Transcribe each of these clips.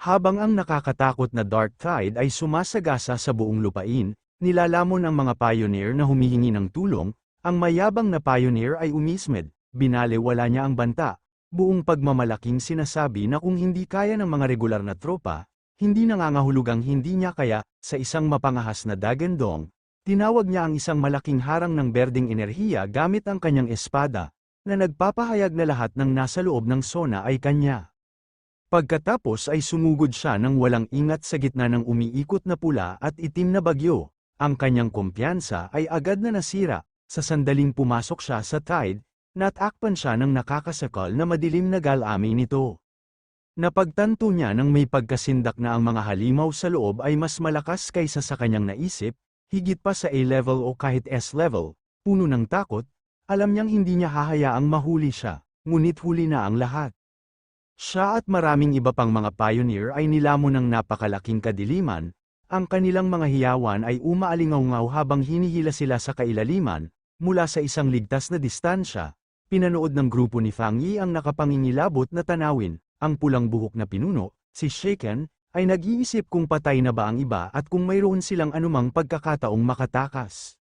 Habang ang nakakatakot na dark tide ay sumasagasa sa buong lupain, nilalamon ang mga pioneer na humihingi ng tulong, ang mayabang na pioneer ay umismed, binalewala niya ang banta, buong pagmamalaking sinasabi na kung hindi kaya ng mga regular na tropa, hindi nangangahulugang hindi niya kaya, sa isang mapangahas na dagandong, tinawag niya ang isang malaking harang ng berding enerhiya gamit ang kanyang espada, na nagpapahayag na lahat ng nasa loob ng sona ay kanya. Pagkatapos ay sumugod siya ng walang ingat sa gitna ng umiikot na pula at itim na bagyo, ang kanyang kumpiyansa ay agad na nasira, sa sandaling pumasok siya sa tide, natakpan siya ng nakakasakal na madilim na galami nito. Napagtanto niya nang may pagkasindak na ang mga halimaw sa loob ay mas malakas kaysa sa kanyang naisip, higit pa sa A-level o kahit S-level, puno ng takot, alam niyang hindi niya hahayaang mahuli siya, ngunit huli na ang lahat. Siya at maraming iba pang mga pioneer ay nilamon ng napakalaking kadiliman, ang kanilang mga hiyawan ay umaalingaw habang hinihila sila sa kailaliman, mula sa isang ligtas na distansya, pinanood ng grupo ni Fang Yi ang nakapangingilabot na tanawin, ang pulang buhok na pinuno, si Shaken, ay nag-iisip kung patay na ba ang iba at kung mayroon silang anumang pagkakataong makatakas.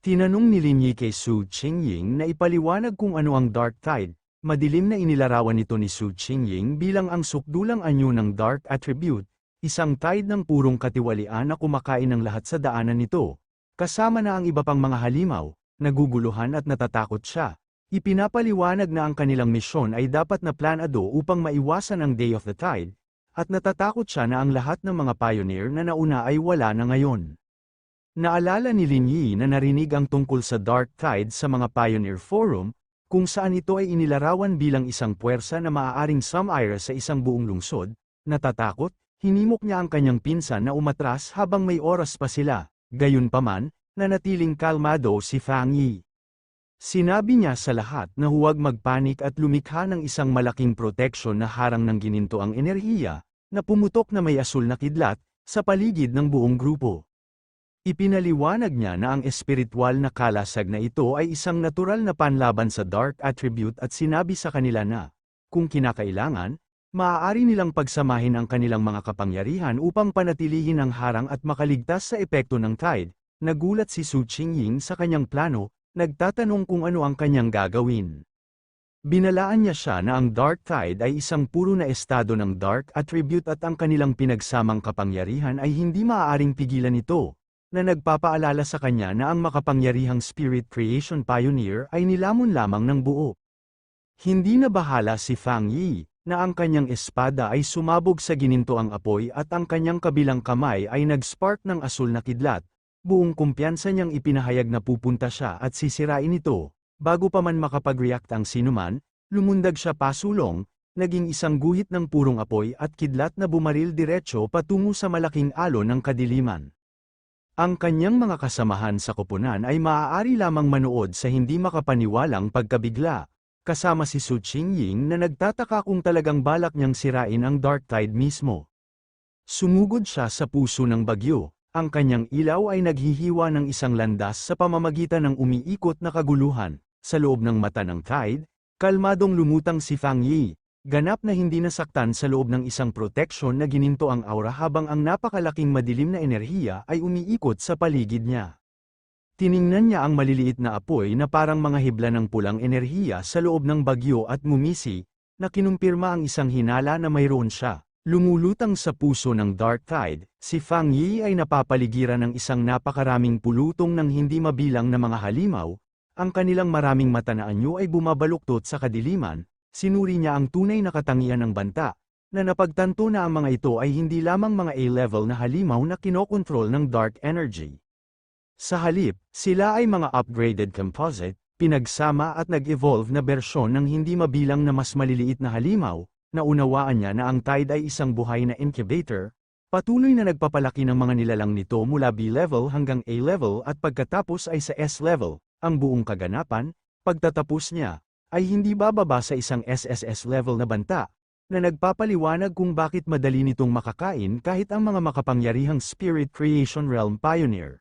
Tinanong ni Lin Yi kay Su Qingying na ipaliwanag kung ano ang Dark Tide, madilim na inilarawan nito ni Su Qingying bilang ang sukdulang anyo ng Dark Attribute, isang tide ng purong katiwalian na kumakain ng lahat sa daanan nito, kasama na ang iba pang mga halimaw, naguguluhan at natatakot siya, Ipinapaliwanag na ang kanilang misyon ay dapat na planado upang maiwasan ang Day of the Tide, at natatakot siya na ang lahat ng mga pioneer na nauna ay wala na ngayon. Naalala ni Lin Yi na narinig ang tungkol sa Dark Tide sa mga Pioneer Forum, kung saan ito ay inilarawan bilang isang puwersa na maaaring sumira sa isang buong lungsod, natatakot, hinimok niya ang kanyang pinsan na umatras habang may oras pa sila, gayunpaman, nanatiling kalmado si Fang Yi. Sinabi niya sa lahat na huwag magpanik at lumikha ng isang malaking proteksyon na harang ng gininto ang enerhiya, na pumutok na may asul na kidlat, sa paligid ng buong grupo. Ipinaliwanag niya na ang espiritual na kalasag na ito ay isang natural na panlaban sa dark attribute at sinabi sa kanila na, kung kinakailangan, maaari nilang pagsamahin ang kanilang mga kapangyarihan upang panatilihin ang harang at makaligtas sa epekto ng tide, nagulat si Su Qingying sa kanyang plano, Nagtatanong kung ano ang kanyang gagawin. Binalaan niya siya na ang Dark Tide ay isang puro na estado ng Dark Attribute at ang kanilang pinagsamang kapangyarihan ay hindi maaaring pigilan ito, na nagpapaalala sa kanya na ang makapangyarihang Spirit Creation Pioneer ay nilamon lamang ng buo. Hindi na bahala si Fang Yi, na ang kanyang espada ay sumabog sa gininto ang apoy at ang kanyang kabilang kamay ay nag-spark ng asul na kidlat, Buong kumpiyansa niyang ipinahayag na pupunta siya at sisirain ito, bago pa man makapag-react ang sinuman, lumundag siya pasulong, naging isang guhit ng purong apoy at kidlat na bumaril diretsyo patungo sa malaking alon ng kadiliman. Ang kanyang mga kasamahan sa koponan ay maaari lamang manood sa hindi makapaniwalang pagkabigla, kasama si Su Qingying na nagtataka kung talagang balak niyang sirain ang Dark Tide mismo. Sumugod siya sa puso ng bagyo, ang kanyang ilaw ay naghihiwa ng isang landas sa pamamagitan ng umiikot na kaguluhan. Sa loob ng mata ng tide, kalmadong lumutang si Fang Yi, ganap na hindi nasaktan sa loob ng isang proteksyon na gininto ang aura habang ang napakalaking madilim na enerhiya ay umiikot sa paligid niya. Tiningnan niya ang maliliit na apoy na parang mga hibla ng pulang enerhiya sa loob ng bagyo at ngumisi, na kinumpirma ang isang hinala na mayroon siya. Lumulutang sa puso ng Dark Tide, si Fang Yi ay napapaligiran ng isang napakaraming pulutong ng hindi mabilang na mga halimaw, ang kanilang maraming mata na anyo ay bumabaluktot sa kadiliman, sinuri niya ang tunay na katangian ng banta, na napagtanto na ang mga ito ay hindi lamang mga A-level na halimaw na kinokontrol ng dark energy. Sa halip, sila ay mga upgraded composite, pinagsama at nag-evolve na bersyon ng hindi mabilang na mas maliliit na halimaw, naunawaan niya na ang Tide ay isang buhay na incubator, patuloy na nagpapalaki ng mga nilalang nito mula B-level hanggang A-level at pagkatapos ay sa S-level, ang buong kaganapan, pagtatapos niya, ay hindi bababa sa isang SSS level na banta, na nagpapaliwanag kung bakit madali nitong makakain kahit ang mga makapangyarihang Spirit Creation Realm Pioneer.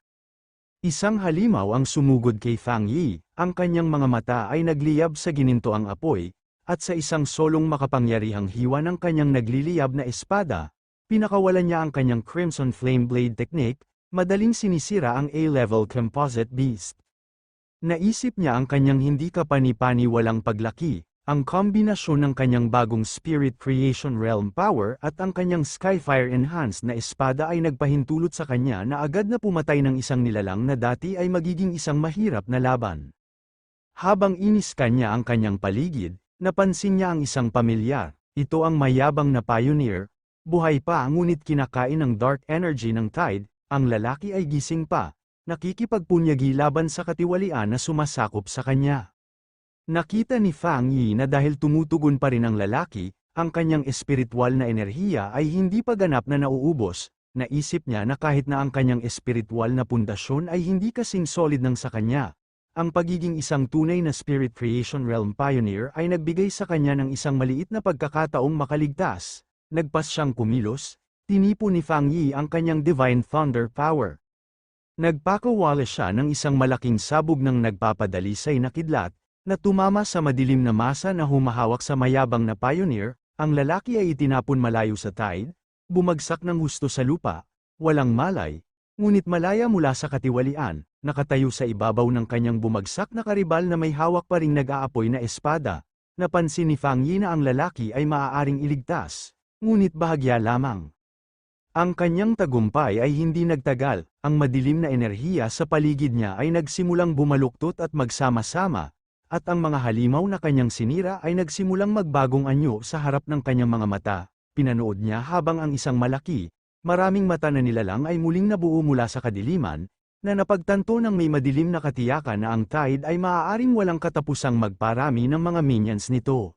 Isang halimaw ang sumugod kay Fang Yi, ang kanyang mga mata ay nagliyab sa gininto ang apoy, at sa isang solong makapangyarihang hiwa ng kanyang nagliliyab na espada, Pinakawalan niya ang kanyang Crimson Flame Blade technique, madaling sinisira ang A-level composite beast. Naisip niya ang kanyang hindi kapani-pani walang paglaki, ang kombinasyon ng kanyang bagong Spirit Creation Realm Power at ang kanyang Skyfire Enhanced na espada ay nagpahintulot sa kanya na agad na pumatay ng isang nilalang na dati ay magiging isang mahirap na laban. Habang iniskan niya ang kanyang paligid, napansin niya ang isang pamilyar, ito ang mayabang na pioneer, buhay pa ngunit kinakain ng dark energy ng tide, ang lalaki ay gising pa, nakikipagpunyagi laban sa katiwalian na sumasakop sa kanya. Nakita ni Fang Yi na dahil tumutugon pa rin ang lalaki, ang kanyang espiritual na enerhiya ay hindi pa ganap na nauubos, naisip niya na kahit na ang kanyang espiritual na pundasyon ay hindi kasing solid ng sa kanya. Ang pagiging isang tunay na Spirit Creation Realm Pioneer ay nagbigay sa kanya ng isang maliit na pagkakataong makaligtas. Nagpas siyang kumilos, tinipo ni Fang Yi ang kanyang Divine Thunder Power. Nagpakawala siya ng isang malaking sabog ng nagpapadalisay na kidlat, na tumama sa madilim na masa na humahawak sa mayabang na pioneer, ang lalaki ay itinapon malayo sa tide, bumagsak ng husto sa lupa, walang malay, ngunit malaya mula sa katiwalian, nakatayo sa ibabaw ng kanyang bumagsak na karibal na may hawak pa ring nag-aapoy na espada, napansin ni Fang Yi na ang lalaki ay maaaring iligtas, ngunit bahagya lamang. Ang kanyang tagumpay ay hindi nagtagal, ang madilim na enerhiya sa paligid niya ay nagsimulang bumaluktot at magsama-sama, at ang mga halimaw na kanyang sinira ay nagsimulang magbagong anyo sa harap ng kanyang mga mata. Pinanood niya habang ang isang malaki, maraming mata na nilalang ay muling nabuo mula sa kadiliman, na napagtanto ng may madilim na katiyakan na ang tide ay maaaring walang katapusang magparami ng mga minions nito.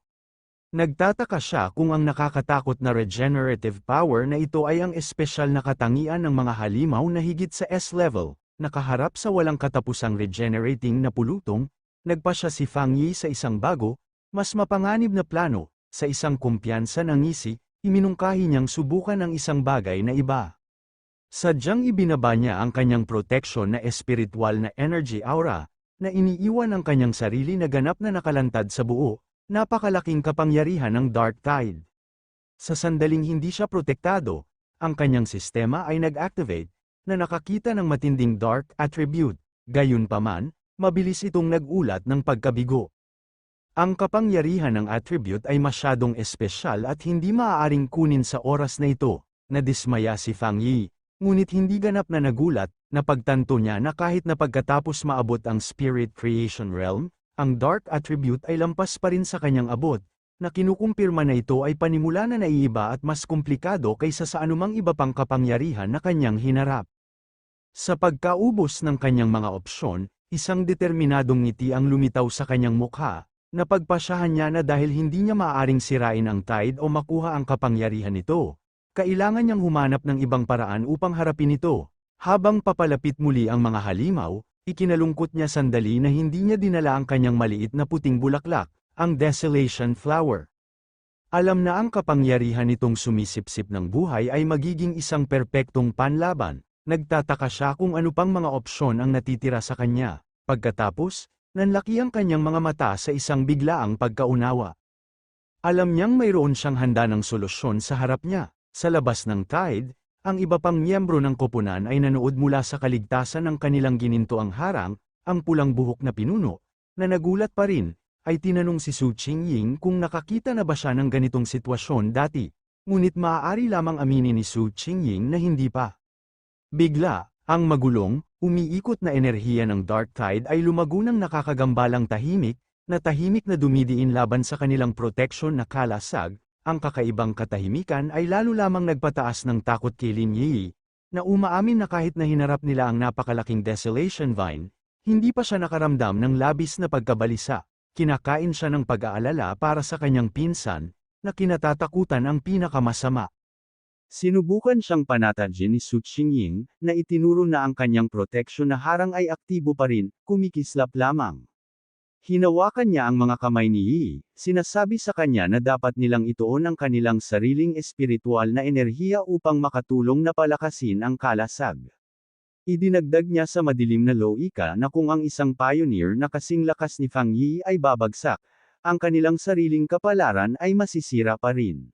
Nagtataka siya kung ang nakakatakot na regenerative power na ito ay ang espesyal na katangian ng mga halimaw na higit sa S-level, nakaharap sa walang katapusang regenerating na pulutong, nagpa siya si Fang Yi sa isang bago, mas mapanganib na plano, sa isang kumpiyansa ng ngisi, iminungkahi niyang subukan ang isang bagay na iba. Sadyang ibinaba niya ang kanyang protection na espiritual na energy aura, na iniiwan ang kanyang sarili na ganap na nakalantad sa buo, Napakalaking kapangyarihan ng Dark Tide. Sa sandaling hindi siya protektado, ang kanyang sistema ay nag-activate, na nakakita ng matinding dark attribute, gayunpaman, mabilis itong nag-ulat ng pagkabigo. Ang kapangyarihan ng attribute ay masyadong espesyal at hindi maaaring kunin sa oras na ito, na dismaya si Fang Yi, ngunit hindi ganap na nagulat, na pagtanto niya na kahit na pagkatapos maabot ang Spirit Creation Realm, ang dark attribute ay lampas pa rin sa kanyang abot, na kinukumpirma na ito ay panimula na naiiba at mas komplikado kaysa sa anumang iba pang kapangyarihan na kanyang hinarap. Sa pagkaubos ng kanyang mga opsyon, isang determinadong ngiti ang lumitaw sa kanyang mukha, na pagpasyahan niya na dahil hindi niya maaaring sirain ang tide o makuha ang kapangyarihan nito, kailangan niyang humanap ng ibang paraan upang harapin ito. Habang papalapit muli ang mga halimaw, Ikinalungkot niya sandali na hindi niya dinala ang kanyang maliit na puting bulaklak, ang Desolation Flower. Alam na ang kapangyarihan nitong sumisipsip ng buhay ay magiging isang perpektong panlaban, nagtataka siya kung ano pang mga opsyon ang natitira sa kanya. Pagkatapos, nanlaki ang kanyang mga mata sa isang biglaang pagkaunawa. Alam niyang mayroon siyang handa ng solusyon sa harap niya. Sa labas ng tide, ang iba pang miyembro ng koponan ay nanood mula sa kaligtasan ng kanilang ginintoang harang, ang pulang buhok na pinuno, na nagulat pa rin, ay tinanong si Su Qingying kung nakakita na ba siya ng ganitong sitwasyon dati, ngunit maaari lamang aminin ni Su Qingying na hindi pa. Bigla, ang magulong, umiikot na enerhiya ng Dark Tide ay lumago ng nakakagambalang tahimik, na tahimik na dumidiin laban sa kanilang protection na kalasag, ang kakaibang katahimikan ay lalo lamang nagpataas ng takot kay Lin Yi, na umaamin na kahit na hinarap nila ang napakalaking desolation vine, hindi pa siya nakaramdam ng labis na pagkabalisa, kinakain siya ng pag-aalala para sa kanyang pinsan, na kinatatakutan ang pinakamasama. Sinubukan siyang panatadyan ni Su Qingying, na itinuro na ang kanyang proteksyon na harang ay aktibo pa rin, kumikislap lamang. Hinawakan niya ang mga kamay ni Yi, sinasabi sa kanya na dapat nilang ituon ang kanilang sariling espiritual na enerhiya upang makatulong na palakasin ang kalasag. Idinagdag niya sa madilim na loika na kung ang isang pioneer na kasing lakas ni Fang Yi ay babagsak, ang kanilang sariling kapalaran ay masisira pa rin.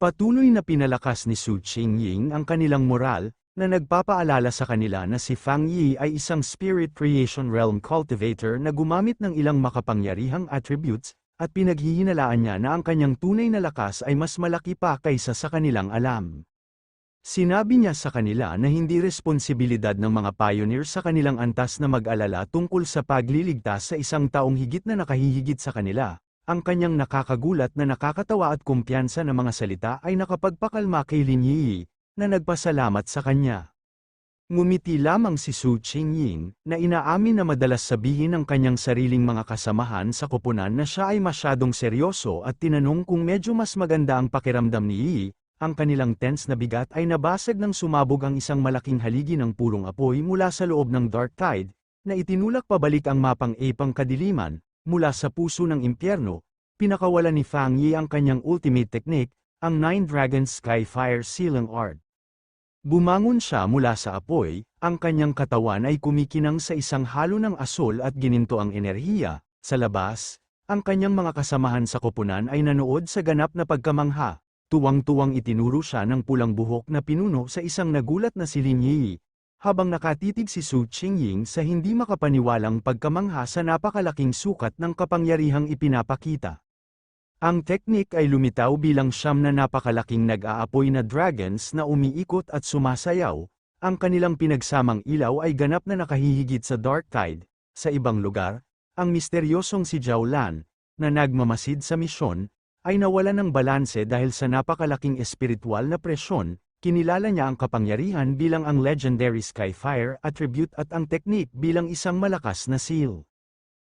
Patuloy na pinalakas ni Su Qingying ang kanilang moral, na nagpapaalala sa kanila na si Fang Yi ay isang spirit creation realm cultivator na gumamit ng ilang makapangyarihang attributes, at pinaghihinalaan niya na ang kanyang tunay na lakas ay mas malaki pa kaysa sa kanilang alam. Sinabi niya sa kanila na hindi responsibilidad ng mga pioneer sa kanilang antas na mag-alala tungkol sa pagliligtas sa isang taong higit na nakahihigit sa kanila. Ang kanyang nakakagulat na nakakatawa at kumpiyansa na mga salita ay nakapagpakalma kay Lin Yi, na nagpasalamat sa kanya. Ngumiti lamang si Su Qingying, na inaamin na madalas sabihin ng kanyang sariling mga kasamahan sa koponan na siya ay masyadong seryoso at tinanong kung medyo mas maganda ang pakiramdam ni Yi, ang kanilang tense na bigat ay nabasag ng sumabog ang isang malaking haligi ng purong apoy mula sa loob ng Dark Tide, na itinulak pabalik ang mapang epang kadiliman, mula sa puso ng impyerno, pinakawalan ni Fang Yi ang kanyang ultimate technique, ang Nine Dragons Skyfire Sealing Art. Bumangon siya mula sa apoy, ang kanyang katawan ay kumikinang sa isang halo ng asol at gininto ang enerhiya. Sa labas, ang kanyang mga kasamahan sa koponan ay nanood sa ganap na pagkamangha. Tuwang-tuwang itinuro siya ng pulang buhok na pinuno sa isang nagulat na si Lin Yi. Habang nakatitig si Su Qingying sa hindi makapaniwalang pagkamangha sa napakalaking sukat ng kapangyarihang ipinapakita. Ang teknik ay lumitaw bilang siyam na napakalaking nag-aapoy na dragons na umiikot at sumasayaw, ang kanilang pinagsamang ilaw ay ganap na nakahihigit sa dark tide, sa ibang lugar, ang misteryosong si Zhao Lan, na nagmamasid sa misyon, ay nawala ng balanse dahil sa napakalaking espiritual na presyon, kinilala niya ang kapangyarihan bilang ang legendary Skyfire attribute at ang teknik bilang isang malakas na seal.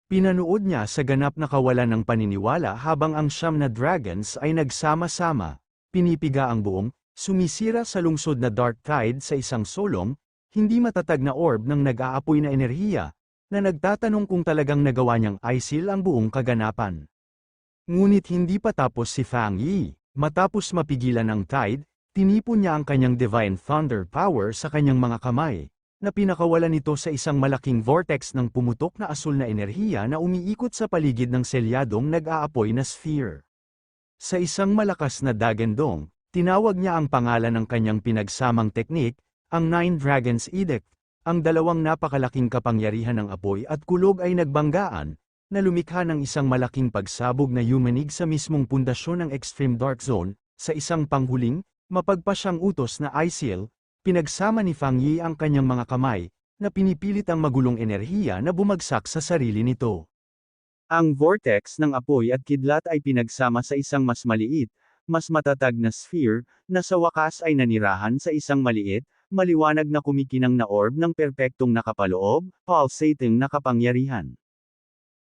Pinanood niya sa ganap na kawalan ng paniniwala habang ang siyam na dragons ay nagsama-sama, pinipiga ang buong, sumisira sa lungsod na dark tide sa isang solong, hindi matatag na orb ng nag-aapoy na enerhiya, na nagtatanong kung talagang nagawa niyang isil ang buong kaganapan. Ngunit hindi pa tapos si Fang Yi, matapos mapigilan ang tide, tinipon niya ang kanyang divine thunder power sa kanyang mga kamay, na pinakawalan nito sa isang malaking vortex ng pumutok na asul na enerhiya na umiikot sa paligid ng selyadong nag-aapoy na sphere. Sa isang malakas na dagendong, tinawag niya ang pangalan ng kanyang pinagsamang teknik, ang Nine Dragons Edict, ang dalawang napakalaking kapangyarihan ng apoy at kulog ay nagbanggaan, na lumikha ng isang malaking pagsabog na yumanig sa mismong pundasyon ng Extreme Dark Zone, sa isang panghuling, mapagpasyang utos na ISIL, Pinagsama ni Fang Yi ang kanyang mga kamay, na pinipilit ang magulong enerhiya na bumagsak sa sarili nito. Ang vortex ng apoy at kidlat ay pinagsama sa isang mas maliit, mas matatag na sphere, na sa wakas ay nanirahan sa isang maliit, maliwanag na kumikinang na orb ng perpektong nakapaloob, pulsating na kapangyarihan.